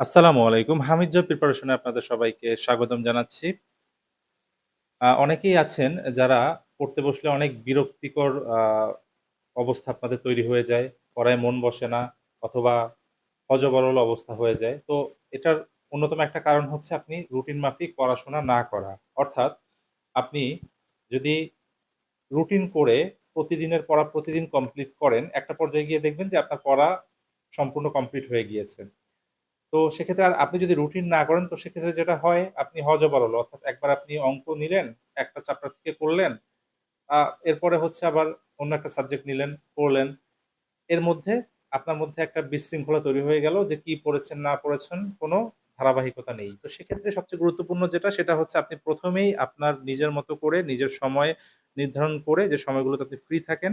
আসসালামু আলাইকুম। Hamid job preparation আপনাদের সবাইকে স্বাগতম জানাচ্ছি। অনেকেই আছেন যারা পড়তে বসলে অনেক বিরক্তিকর অবস্থা আপনাদের তৈরি হয়ে যায়। পড়ায় মন বসে না অথবা হযবরল অবস্থা হয়ে যায়। তো এটার অন্যতম একটা কারণ হচ্ছে আপনি রুটিন মাফিক পড়াশোনা না করা। অর্থাৎ আপনি যদি রুটিন করে প্রতিদিনের পড়া প্রতিদিন কমপ্লিট করেন, একটা পর্যায়ে গিয়ে দেখবেন যে আপনার পড়া সম্পূর্ণ কমপ্লিট হয়ে গিয়েছে। তো সেক্ষেত্রে আর আপনি যদি রুটিন না করেন তো সেক্ষেত্রে যেটা হয় আপনি হযবরল অর্থাৎ একবার আপনি অঙ্ক নিলেন, একটা চ্যাপ্টার থেকে করলেন, এরপরে হচ্ছে আবার অন্য একটা সাবজেক্ট নিলেন, পড়লেন। এর মধ্যে আপনার মধ্যে একটা বিশৃঙ্খলা তৈরি হয়ে গেল যে কি পড়েছেন না পড়েছেন কোনো ধারাবাহিকতা নেই। তো সেক্ষেত্রে সবচেয়ে গুরুত্বপূর্ণ যেটা সেটা হচ্ছে আপনি প্রথমেই আপনার নিজের মতো করে নিজের সময় নির্ধারণ করে যে সময়গুলোতে আপনি ফ্রি থাকেন,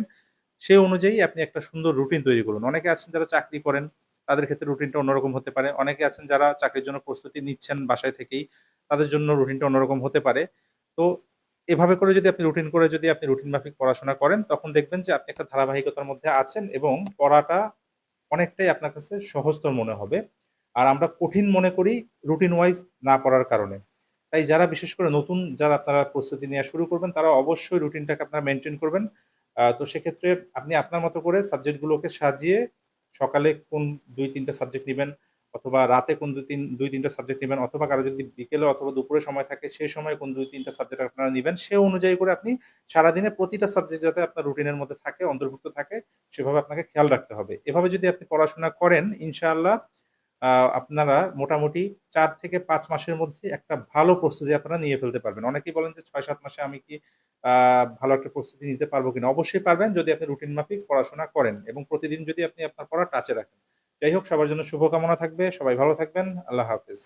সে অনুযায়ী আপনি একটা সুন্দর রুটিন তৈরি করুন। অনেকে আছেন যারা চাকরি করেন, তাদের ক্ষেত্রে রুটিনটা অন্যরকম হতে পারে। অনেকে আছেন যারা চাকরির জন্য প্রস্তুতি নিচ্ছেন বাসায় থেকেই, তাদের জন্য রুটিনটা অন্যরকম হতে পারে। তো এভাবে করে যদি আপনি রুটিন করে যদি আপনি রুটিন মাফিক পড়াশোনা করেন, তখন দেখবেন যে আপনি একটা ধারাবাহিকতার মধ্যে আছেন এবং পড়াটা অনেকটাই আপনার কাছে সহজতর মনে হবে। আর আমরা কঠিন মনে করি রুটিন ওয়াইজ না পড়ার কারণে। তাই যারা বিশেষ করে নতুন যারা আপনারা প্রস্তুতি নেওয়া শুরু করবেন, তারা অবশ্যই রুটিনটাকে আপনারা মেনটেন করবেন। তো সেক্ষেত্রে আপনি আপনার মতো করে সাবজেক্টগুলোকে সাজিয়ে সকালে কোন ২-৩ টা সাবজেক্ট নেবেন অথবা রাতে কোন ২-৩ ২-৩ টা সাবজেক্ট নেবেন অথবা কারও যদি বিকেলে অথবা দুপুরে সময় থাকে সেই সময়ে কোন ২-৩ টা সাবজেক্ট আপনারা নেবেন সে অনুযায়ী করে আপনি সারাদিনে প্রতিটা সাবজেক্ট যাতে আপনার রুটিনের মধ্যে থাকে, অন্তর্ভুক্ত থাকে সেভাবে আপনাকে খেয়াল রাখতে হবে। এভাবে যদি আপনি পড়াশোনা করেন ইনশাআল্লাহ আপনারা মোটামুটি চার থেকে পাঁচ মাসের মধ্যে একটা ভালো প্রস্তুতি আপনারা নিয়ে ফেলতে পারবেন। অনেকেই বলেন যে ৬-৭ মাসে আমি কি ভালো একটা প্রস্তুতি নিতে পারব কিনা? অবশ্যই পারবেন যদি আপনি রুটিন মাফিক পড়াশোনা করেন এবং প্রতিদিন যদি আপনি আপনার পড়া টাচে রাখেন। যাই হোক, সবার জন্য শুভকামনা থাকবে। সবাই ভালো থাকবেন। আল্লাহ হাফেজ।